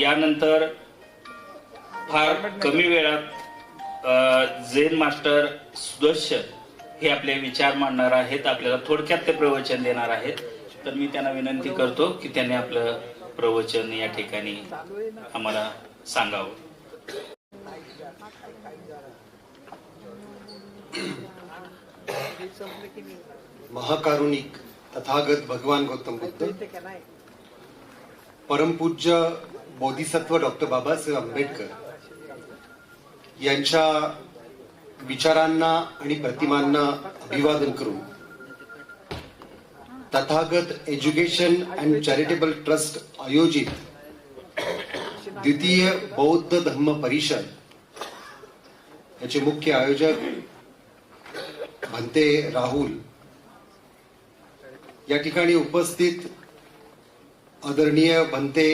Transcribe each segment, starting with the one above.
यानंतर फार कमी वेळात झेन मास्टर सुदर्शन हे आपले विचार मांडणार आहेत आपल्याला थोडक्यात ते प्रवचन देणार आहेत. तर मी त्यांना विनंती करतो की त्यांनी आपलं प्रवचन या ठिकाणी आम्हाला सांगावं. महाकारुणिक तथागत भगवान गौतम बुद्ध परमपूज्य बोधिसत्व डॉक्टर बाबासाहेब आंबेडकर यांच्या विचारांना आणि प्रतिमांना अभिवादन करून Tathagat education and charitable trust आयोजित द्वितीय बौद्ध धम्म परिषद याचे मुख्य आयोजक भंते राहुल. या ठिकाणी उपस्थित आदरणीय भंते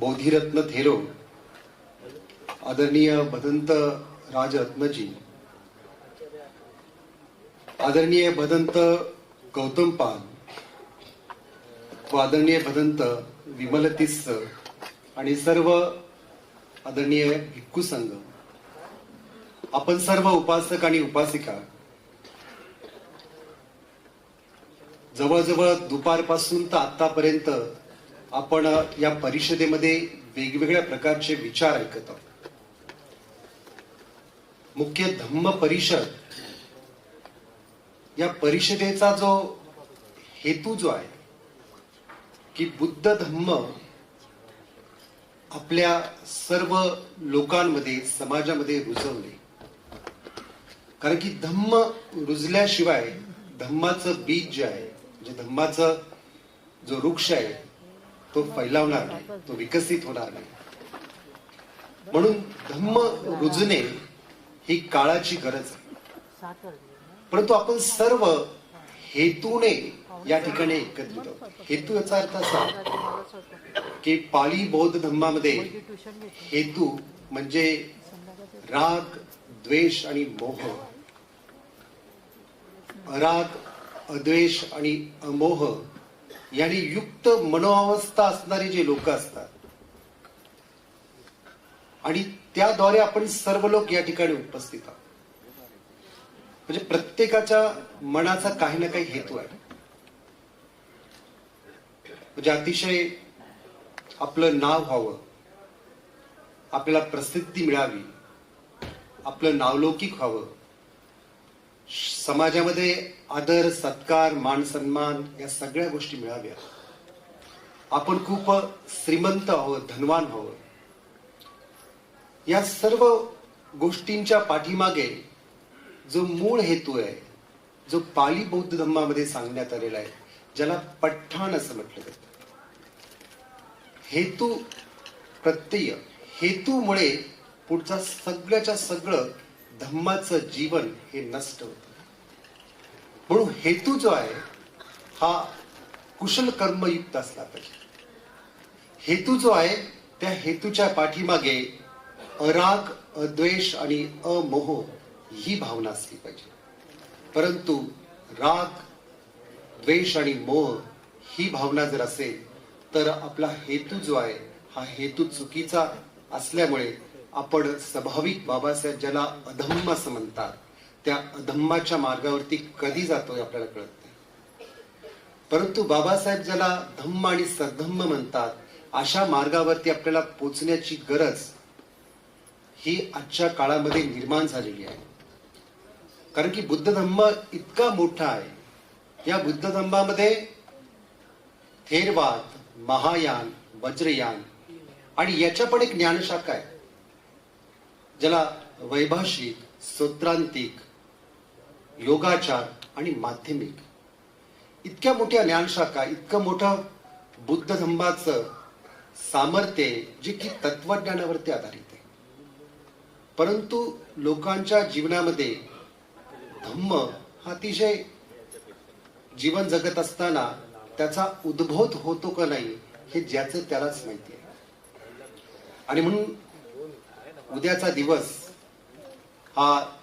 बोधिरत्न थेरो आदरणीय भदंत राजरत्नजी आदरणीय भदंत गौतम पाल व आदरणीय भदंत विमलतिस्स आणि सर्व आदरणीय भिक्खू संघ. आपण सर्व उपासक आणि उपासिका जवळजवळ दुपारपासून तर आतापर्यंत आपण या परिषदेमध्ये वेगवेगळ्या प्रकारचे विचार ऐकत आहोत. मुख्य धम्म परिषद या परिषदेचा जो हेतू जो आहे की बुद्ध धम्म आपल्या सर्व लोकांमध्ये समाजामध्ये रुजवले कारण की धम्म रुजल्याशिवाय धम्माचं बीज जे आहे म्हणजे धम्माचं जो वृक्ष आहे तो फैलावणार नाही तो विकसित होणार नाही. म्हणून धम्म रुजणे ही काळाची गरज आहे. परंतु आपण सर्व हेतूने या ठिकाणी एकत्रित आहोत. हेतू याचा अर्थ असा की पाळी बौद्ध धम्मामध्ये हेतू म्हणजे राग द्वेष आणि मोह. अराग अद्वेष आणि अमोह यांनी युक्त मनोअवस्था असणारे जे लोक असतात. आणि त्याद्वारे आपण सर्व लोक या ठिकाणी उपस्थित आहोत. म्हणजे प्रत्येकाच्या मनाचा काही ना काही हेतू आहे. म्हणजे अतिशय आपलं नाव व्हावं आपल्याला प्रसिद्धी मिळावी आपलं नावलौकिक व्हावं. समाजामध्ये आदर सत्कार मान सन्मान या सगळ्या गोष्टी मिळाव्या आपण खूप श्रीमंत आहोत धनवान आहोत. या सर्व गोष्टींच्या पाठीमागे जो मूळ हेतू आहे जो पाली बौद्ध धम्मामध्ये सांगण्यात आलेला आहे ज्याला पठ्ठाण असं म्हटलं जातं. हेतू प्रत्यय हेतूमुळे पुढचा सगळ्याच्या सगळं धम्माचं जीवन हे नष्ट होत. म्हणून हेतू जो आहे हा कुशल कर्मयुक्त असला पाहिजे. हेतू जो आहे त्या हेतूच्या पाठीमागे अराग अद्वेष आणि अमोह ही भावना असली पाहिजे. परंतु राग द्वेष आणि मोह ही भावना जर असेल तर आपला हेतू जो आहे हा हेतू चुकीचा असल्यामुळे आपण स्वाभाविक बाबासाहेब ज्याला अधम्म असं म्हणतात त्या धम्माच्या मार्गावरती कधी जातोय आपल्याला कळत नाही. परंतु बाबासाहेब ज्याला धम्म आणि सद्धम्म म्हणतात अशा मार्गावरती आपल्याला पोचण्याची गरज ही आजच्या काळामध्ये निर्माण झालेली आहे. कारण की बुद्ध धम्म इतका मोठा आहे. या बुद्ध धम्मामध्ये थेरवाद महायान वज्रयान आणि याच्या पण एक ज्ञानशाखा आहे. ज्याला वैभाषिक सूत्रांतिक योगाचार आणि माध्यमिक. इतक्या मोठ्या ज्ञानशाखा इतकं मोठं बुद्ध धंबाचं सामर्थ्य जे की तत्वज्ञानावरती आधारित आहे. परंतु लोकांच्या जीवनामध्ये धम्म हा अतिशय जीवन जगत असताना त्याचा उद्भोत होतो का नाही हे ज्याचं त्यालाच माहिती आहे. आणि म्हणून उद्याचा दिवस हा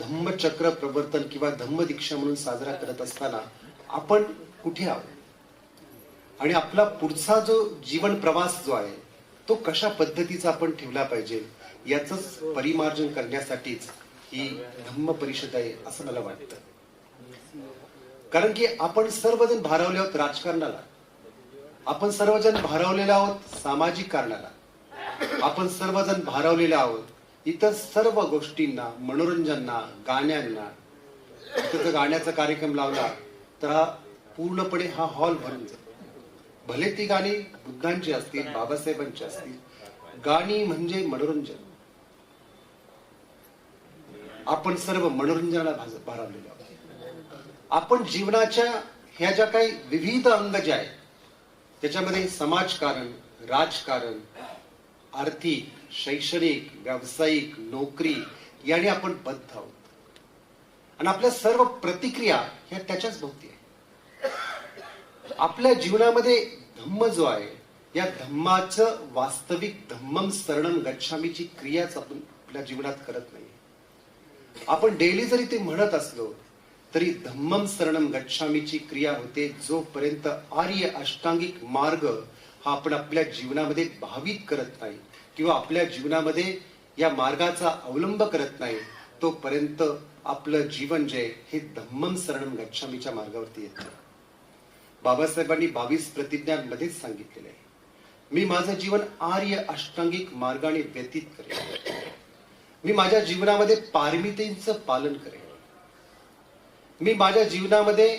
धम्मचक्र प्रवर्तन किंवा धम्म दीक्षा म्हणून साजरा करत असताना आपण कुठे आहोत? आणि आपला पुढचा जो जीवन प्रवास जो आहे तो कशा पद्धतीचा आपण ठेवला पाहिजे? याच परिमार्जन करण्यासाठीच ही धम्म परिषद आहे असं मला वाटतं. कारण की आपण सर्वजण भारावले आहोत राजकारणाला. आपण सर्वजण भारवलेले आहोत सामाजिक कारणाला. आपण सर्वजण भारवलेले आहोत इतर सर्व गोष्टींना मनोरंजनना गाण्यांना इथं जर गाण्याचा कार्यक्रम लावला तर हा पूर्णपणे हा हॉल भरून जातो. भले ती गाणी बुद्धांची असतील बाबासाहेबांची असतील गाणी म्हणजे मनोरंजन. आपण सर्व मनोरंजनाला भारावलेलो आहोत. आपण जीवनाच्या ह्या ज्या काही विविध अंग जे आहेत त्याच्यामध्ये समाजकारण राजकारण आर्थिक शैक्षणिक व्यावसायिक नोकरी याने आपण बद्ध आहोत. आणि आपल्या सर्व प्रतिक्रिया ह्या त्याच्याच भोवती आहे. आपल्या जीवनामध्ये धम्म जो आहे या धम्माचं वास्तविक धम्मम सरणम गच्छामीची क्रियाच आपण आपल्या जीवनात करत नाही. आपण डेली जरी ते म्हणत असलो तरी धम्मम सरणम गच्छामीची क्रिया होते जोपर्यंत आर्य अष्टांगिक मार्ग हा आपण आपल्या जीवनामध्ये भावित करत नाही. किंवा आपल्या जीवनामध्ये या मार्गाचा अवलंब करत नाही तोपर्यंत आपलं जीवन जे हे धम्मम सरणम गच्छामीच्या मार्गावरती येत. नाही बाबासाहेबांनी बावीस प्रतिज्ञांमध्येच सांगितलेलं आहे. मी माझं जीवन आर्य अष्टांगिक मार्गाने व्यतीत करेन. मी माझ्या जीवनामध्ये पारमितेचं पालन करेन. मी माझ्या जीवनामध्ये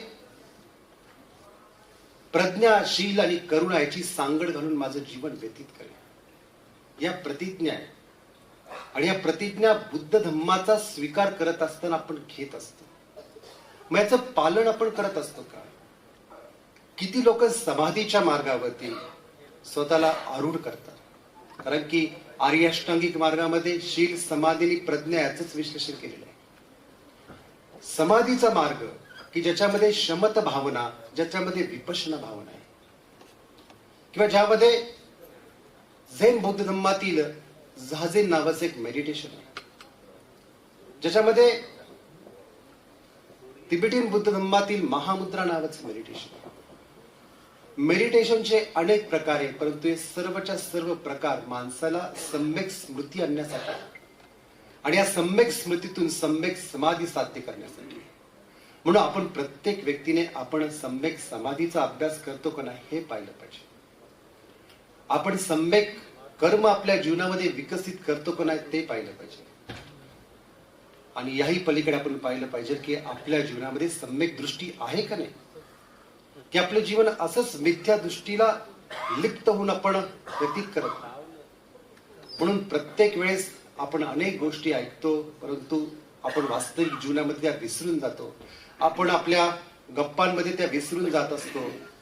प्रज्ञाशील आणि करुणा याची सांगड घालून माझं जीवन व्यतीत करेन. या प्रतिज्ञा आहे. आणि या प्रतिज्ञा बुद्ध धम्माचा स्वीकार करत असताना आपण घेत असतो. मग याचं पालन आपण करत असतो का? किती लोक समाधीच्या मार्गावरती स्वतःला आरूढ करतात? कारण की आर्याष्टांगिक मार्गामध्ये शील समाधीनी प्रज्ञा याच विश्लेषण केलेलं आहे. समाधीचा मार्ग की ज्याच्यामध्ये शमत भावना ज्याच्यामध्ये विपशना भावना आहे. किंवा ज्यामध्ये झेन बौद्ध धम्मातील झाझेन नावाचं एक मेडिटेशन आहे. ज्याच्यामध्ये तिबेटियन बुद्ध धम्मातील महामुद्रा नावाचं मेडिटेशन आहे. मेडिटेशनचे अनेक प्रकार आहे परंतु हे सर्वच्या सर्व प्रकार माणसाला सम्यक स्मृती आणण्यासाठी आणि या सम्यक स्मृतीतून सम्यक समाधी साध्य करण्यासाठी म्हणून आपण प्रत्येक व्यक्तीने आपण सम्यक समाधीचा अभ्यास करतो का नाही हे पाहिलं पाहिजे. आपण सम्यक कर्म आपल्या जीवनामध्ये विकसित करतो का नाही ते पाहिलं पाहिजे. आणि याही पलीकडे आपण पाहिलं पाहिजे की आपल्या जीवनामध्ये सम्यक दृष्टी आहे का नाही? की आपलं जीवन असंच मिथ्या दृष्टीला लिप्त होऊन आपण व्यतीत करत नाही. म्हणून प्रत्येक वेळेस आपण अनेक गोष्टी ऐकतो परंतु आपण वास्तविक जीवनामध्ये त्या विसरून जातो. आपण आपल्या गप्पांमध्ये त्या विसरून जात असतो.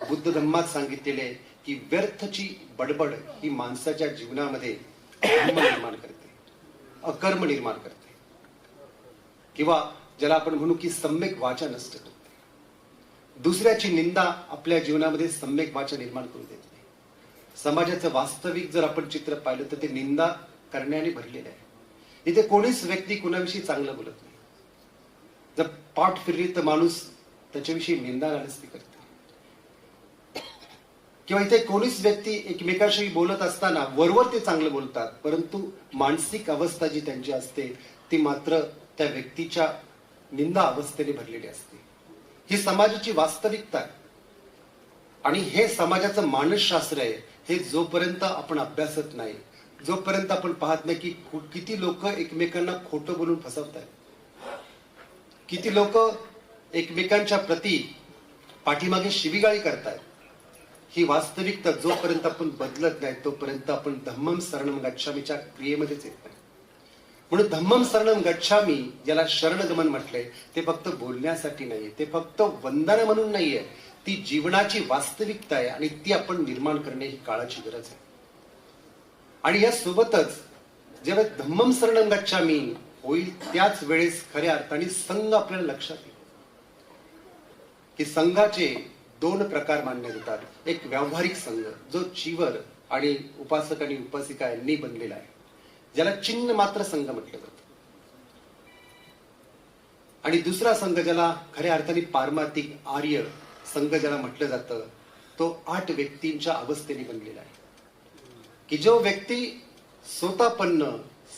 बुद्ध धम्मात सांगितलेले आहे की व्यर्थची बडबड ही माणसाच्या जीवनामध्ये निर्माण करते अकर्म निर्माण करते. किंवा ज्याला आपण म्हणू की सम्यक वाचा नष्ट करते. दुसऱ्याची निंदा आपल्या जीवनामध्ये सम्यक वाचा निर्माण करू देत नाही. समाजाचं वास्तविक जर आपण चित्र पाहिलं तर ते निंदा करण्याने भरलेले आहे. इथे कोणीच व्यक्ती कुणाविषयी चांगलं बोलत नाही. जर पाठ फिरली तर माणूस त्याच्याविषयी निंदा नालस्ती करतो. किंवा इथे कोणीच व्यक्ती एकमेकाशी बोलत असताना वरवर ते चांगलं बोलतात परंतु मानसिक अवस्था जी त्यांची असते ती मात्र त्या व्यक्तीच्या निंदा अवस्थेने भरलेली असते. ही समाजाची वास्तविकता आहे. आणि हे समाजाचं मानसशास्त्र आहे. हे जोपर्यंत आपण अभ्यासत नाही जोपर्यंत आपण पाहत नाही की किती लोक एकमेकांना खोटं बोलून फसवत आहेत किती लोक एकमेकांच्या प्रती पाठीमागे शिवीगाळी करतायत. ही वास्तविकता जोपर्यंत आपण बदलत नाही तोपर्यंत आपण धम्मम शरणम गच्छामीच्या क्रियेमध्येच येत नाही. म्हणून धम्मम शरणम गच्छामी ज्याला शरणगमन म्हटलंय ते फक्त बोलण्यासाठी नाहीये. ते फक्त वंदन म्हणून नाहीये. ती जीवनाची वास्तविकता आहे आणि ती आपण निर्माण करणे ही काळाची गरज आहे. आणि या सोबतच जेव्हा धम्मम शरणम गच्छामी होईल त्याच वेळेस खऱ्या अर्थाने संघ आपल्याला लक्षात येईल. की संघाचे दोन प्रकार मान्य जातात एक व्यावहारिक संघ जो चिवर आणि उपासक आणि उपासिका यांनी बनलेला आहे. ज्याला चिन्ह मात्र संघ म्हटलं जातं. आणि दुसरा संघ ज्याला खऱ्या अर्थाने पारमार्थिक आर्य संघ ज्याला म्हटलं जातं तो आठ व्यक्तींच्या अवस्थेने बनलेला आहे. की जो व्यक्ती स्वतःपन्न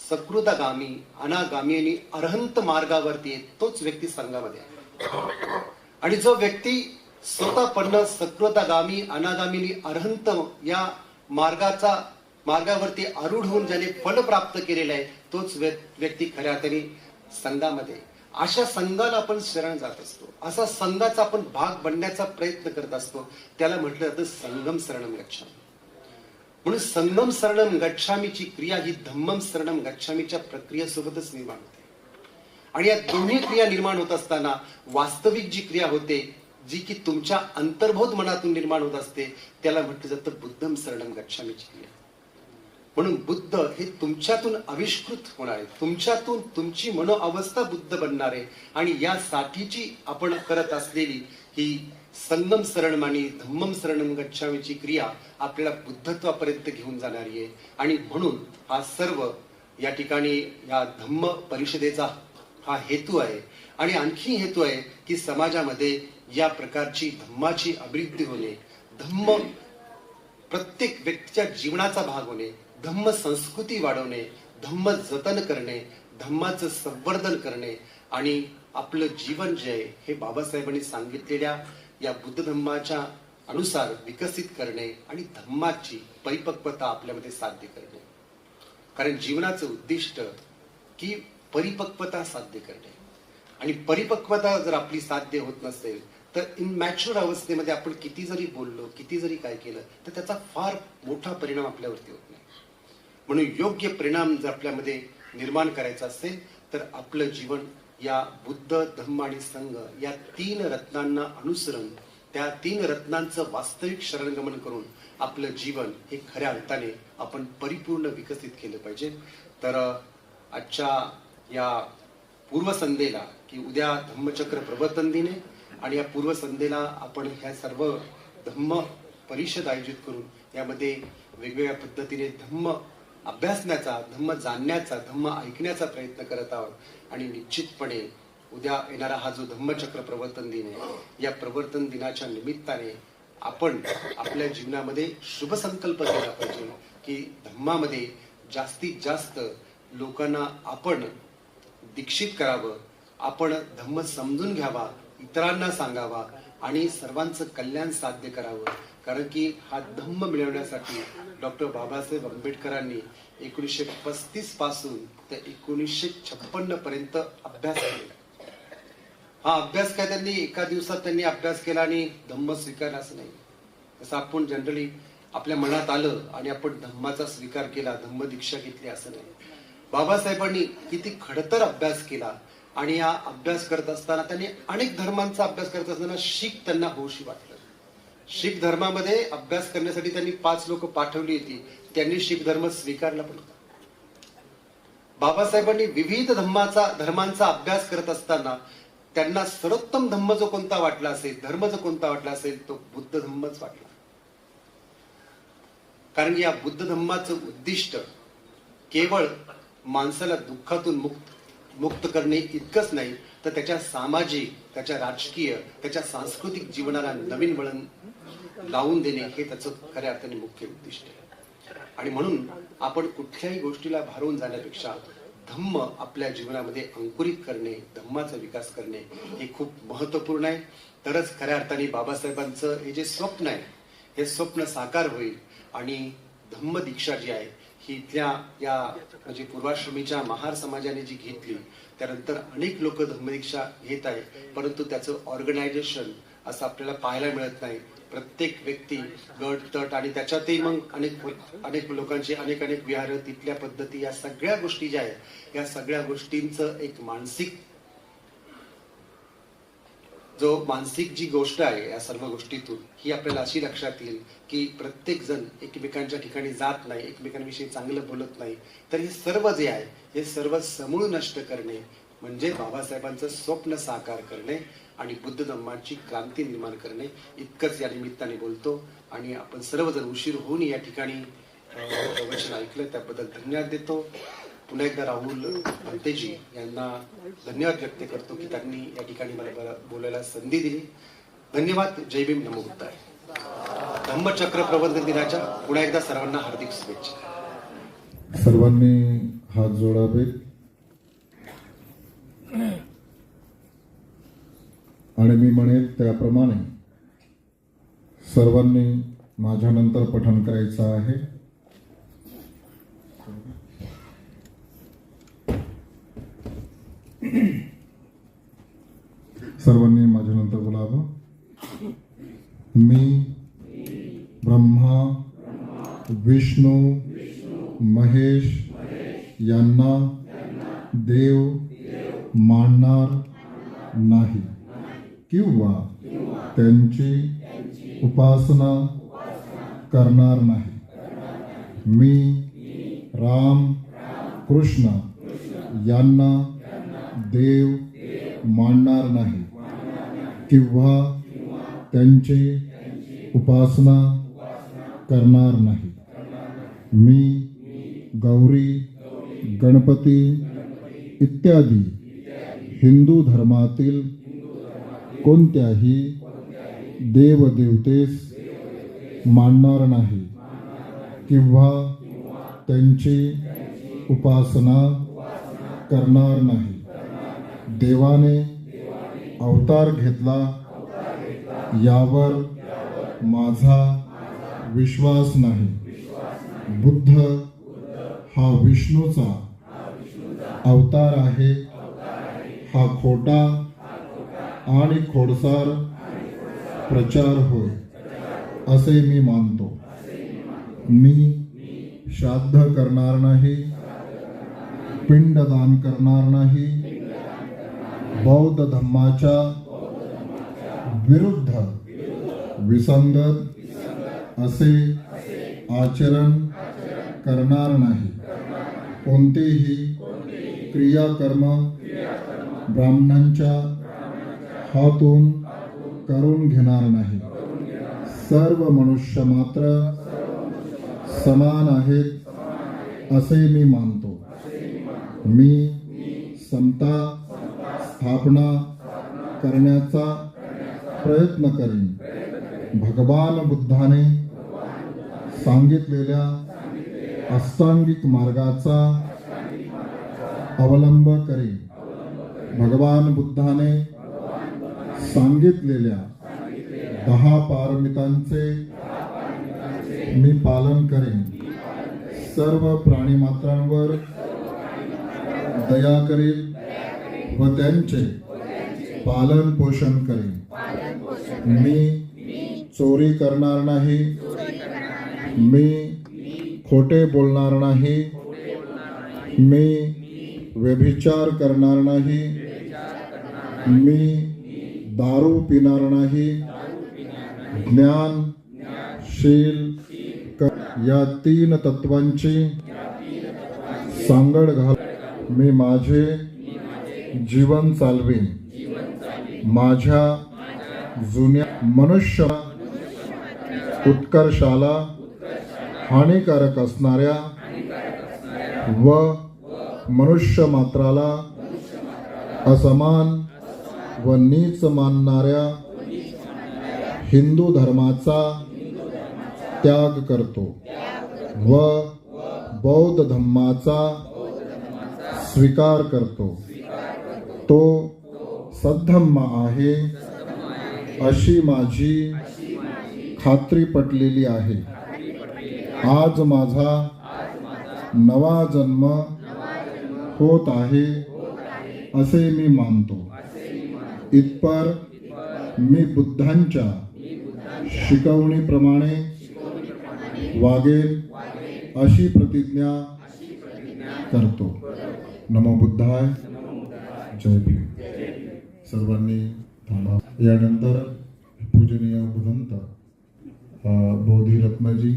सकृतगामी अनागामी आणि अरहंत मार्गावरती आहे तोच व्यक्ती संघामध्ये आहे. आणि जो व्यक्ती स्वतःपन्न सकृतगामी अनागामी आणि अरहंत या मार्गाचा मार्गावरती आरूढ होऊन ज्याने फल प्राप्त केलेलं आहे तोच व्यक्ती खऱ्या अर्थाने संघामध्ये. अशा संघाला आपण शरण जात असतो. असा संघाचा आपण भाग बनण्याचा प्रयत्न करत असतो. त्याला म्हटलं जातं संगम शरणम गच्छामी. म्हणून संगम शरणम गच्छामीची क्रिया ही धम्मम शरणम गच्छामीच्या प्रक्रियेसोबतच निर्माण होते. आणि या दोन्ही क्रिया निर्माण होत असताना वास्तविक जी क्रिया होते जी की तुमच्या अंतर्भूत मनातून निर्माण होत असते त्याला म्हटलं जातं बुद्धम शरणम गच्छामीची क्रिया म्हणून बुद्ध हे तुमच्यातून आविष्कृत होणार आहे तुमच्यातून तुमची मनोअवस्था बुद्ध बनणार आहे आणि यासाठीची आपण करत असलेली ही संगम शरण आणि धम्मम शरणम गच्छामीची क्रिया आपल्याला बुद्धत्वापर्यंत घेऊन जाणारी आहे. आणि म्हणून हा सर्व या ठिकाणी या धम्म परिषदेचा हा हेतू आहे. आणि आणखी हेतू आहे की समाजामध्ये या प्रकारची धम्माची अभिवृद्धी होणे धम्म प्रत्येक व्यक्तीच्या जीवनाचा भाग होणे धम्म संस्कृती वाढवणे धम्म जतन करणे धम्माचं संवर्धन करणे आणि आपलं जीवन जे आहे हे बाबासाहेबांनी सांगितलेल्या या बुद्ध धम्माच्या अनुसार विकसित करणे आणि धम्माची परिपक्वता आपल्यामध्ये साध्य करणे. कारण जीवनाचं उद्दिष्ट की परिपक्वता साध्य करणे. आणि परिपक्वता जर आपली साध्य होत नसेल तर इमॅच्युअर अवस्थेमध्ये आपण किती जरी बोललो किती जरी काय केलं तर त्याचा फार मोठा परिणाम आपल्यावरती होत नाही. म्हणून योग्य परिणाम जर आपल्यामध्ये निर्माण करायचा असेल तर आपलं जीवन या बुद्ध धम्म आणि संघ या तीन रत्नांना अनुसरून त्या तीन रत्नांचं वास्तविक शरणगमन करून आपलं जीवन हे खऱ्या अर्थाने आपण परिपूर्ण विकसित केलं पाहिजे. तर आजच्या या पूर्वसंध्येला की उद्या धम्मचक्र प्रवर्तन दिन आहे आणि या पूर्वसंध्येला आपण ह्या सर्व धम्म परिषद आयोजित करून यामध्ये वेगवेगळ्या पद्धतीने धम्म अभ्यासण्याचा धम्म जाणण्याचा धम्म ऐकण्याचा प्रयत्न करत आहोत. आणि निश्चितपणे उद्या येणारा हा जो धम्मचक्र प्रवर्तन दिन आहे या प्रवर्तन दिनाच्या निमित्ताने आपण आपल्या जीवनामध्ये शुभ संकल्प केला पाहिजे की धम्मामध्ये जास्तीत जास्त लोकांना आपण दीक्षित करावं आपण धम्म समजून घ्यावा इतरांना सांगावा आणि सर्वांचं कल्याण साध्य करावं. कारण की हा धम्म मिळवण्यासाठी डॉक्टर बाबासाहेब आंबेडकरांनी एकोणीसशे पस्तीसपासून ते एकोणीसशे छप्पन्न पर्यंत अभ्यास केला. हा अभ्यास काय त्यांनी एका दिवसात त्यांनी अभ्यास केला आणि धम्म स्वीकारला असं नाही. जसं आपण जनरली आपल्या मनात आलं आणि आपण धम्माचा स्वीकार केला धम्म दीक्षा घेतली असं नाही. बाबासाहेबांनी किती खडतर अभ्यास केला आणि हा अभ्यास करत असताना त्यांनी अनेक धर्मांचा अभ्यास करत असताना शीख त्यांना होशी वाटलं. शीख धर्मामध्ये अभ्यास करण्यासाठी त्यांनी पाच लोक पाठवली होती. त्यांनी शीख धर्म स्वीकारला पण होता. बाबासाहेबांनी विविध धर्माचा धर्मांचा अभ्यास करत असताना त्यांना सर्वोत्तम धम्म जो कोणता वाटला असेल धर्म जो कोणता वाटला असेल तो बुद्ध धम्मच वाटला. कारण या बुद्ध धम्माचं उद्दिष्ट केवळ माणसाला दुःखातून मुक्त मुक्त करणे इतकंच नाही तर त्याच्या सामाजिक त्याच्या राजकीय त्याच्या सांस्कृतिक जीवनाला नवीन वळण लावून देणे हे त्याचं खऱ्या अर्थाने मुख्य उद्दिष्ट आहे. आणि म्हणून आपण कुठल्याही गोष्टीला भारून जाण्यापेक्षा धम्म आपल्या जीवनामध्ये अंकुरित करणे धम्माचा विकास करणे हे खूप महत्त्वपूर्ण आहे. तरच खऱ्या अर्थाने बाबासाहेबांचं हे जे स्वप्न आहे हे स्वप्न साकार होईल आणि धम्म दीक्षा जी आहे ही इथल्या या म्हणजे पूर्वाश्रमीच्या महार समाजाने जी घेतली त्यानंतर अनेक लोक धम्मदीक्षा घेत आहे परंतु त्याचं ऑर्गनायझेशन असं आपल्याला पाहायला मिळत नाही. प्रत्येक व्यक्ती गट तट आणि त्याच्यातही मग अनेक अनेक लोकांचे अनेक अनेक विहार तिथल्या पद्धती या सगळ्या गोष्टी ज्या आहेत या सगळ्या गोष्टींचं एक मानसिक जो मानसिक जी गोष्ट आहे या सर्व गोष्टीतून ही आपल्याला अशी लक्षात येईल की प्रत्येक जण एकमेकांच्या ठिकाणी जात नाही एकमेकांविषयी चांगलं बोलत नाही. तर हे सर्व जे आहे हे सर्व समूळ नष्ट करणे म्हणजे बाबासाहेबांचं स्वप्न साकार करणे आणि बुद्ध धम्माची क्रांती निर्माण करणे इतकंच या निमित्ताने बोलतो. आणि आपण सर्वजण उशीर होऊन या ठिकाणी प्रवचन ऐकलं त्याबद्दल धन्यवाद देतो. पुन्हा एकदा राहुल भंतेजी यांना धन्यवाद व्यक्त करतो की त्यांनी या ठिकाणी मला बोलायला संधी दिली. धन्यवाद. जय भीम. नमो बुद्धाय. धम्मचक्र प्रबंधन दिनाच्या पुन्हा एकदा सर्वांना हार्दिक शुभेच्छा. सर्वांनी हात जोडावे. आणि मी म्हणेल त्याप्रमाणे सर्वांनी माझ्यानंतर पठण करायचं आहे. सर्वांनी माझ्यानंतर बोलावं। मी, ब्रह्मा, विष्णू, महेश, यांना देव मानणार नाही. त्यांची उपासना करणार नाही. मी राम कृष्ण यांना देव मानणार नाही. किंवा त्यांची उपासना करणार नाही. मी गौरी गणपती इत्यादी हिंदू धर्मातील कोणत्याही देवदेवतेस मानणार नाही. किंवा त्यांची उपासना करणार नाही. देवाने अवतार घेतला यावर माझा विश्वास नाही. बुद्ध हा विष्णूचा अवतार आहे. हा खोटा आणि खोडसार प्रचार होय असे मी मानतो. मी श्राद्ध करणार नाही पिंडदान करणार नाही बौद्ध धम्माच्या विरुद्ध विसंगत असे आचरण करणार नाही. कोणतेही क्रियाकर्म ब्राह्मणांच्या हातून करून घेणार नाही. सर्व मनुष्य मात्र समान आहेत असे मी मानतो. मी समता स्थापना करण्याचा प्रयत्न करेन. भगवान बुद्धाने सांगितलेल्या अष्टांगिक मार्गाचा अवलंब करेन. भगवान बुद्धाने सांगितलेल्या दहा पारमितांचे मी पालन करेन. सर्व प्राणीमात्रांवर दया करेल. व त्यांचे पालन पोषण करेन. मी चोरी करणार नाही. मी खोटे बोलणार नाही. मी व्यभिचार करणार नाही. मी दारू पिणार नाही. ज्ञान शील या तीन तत्वांची सांगड घाल मी माझे जीवन चालवीन माझ्या जुन्या मनुष्य उत्कर्षाला हानिकारक असणाऱ्या व मनुष्य मात्राला असमान व नीच मानणाऱ्या हिंदू धर्माचा त्याग करतो व बौद्ध धम्माचा स्वीकार करतो. तो सद्धम्म आहे अशी माझी खात्री पटलेली आहे. आज माझा नवा जन्म होत आहे असे मी मानतो. इतपर मी बुद्धांच्या शिकवणीप्रमाणे वागेल अशी प्रतिज्ञा करतो. नमो बुद्धाय. जय भीम सर्वांनी थांबा. यानंतर पूजनीय भदंत बोधी रत्नजी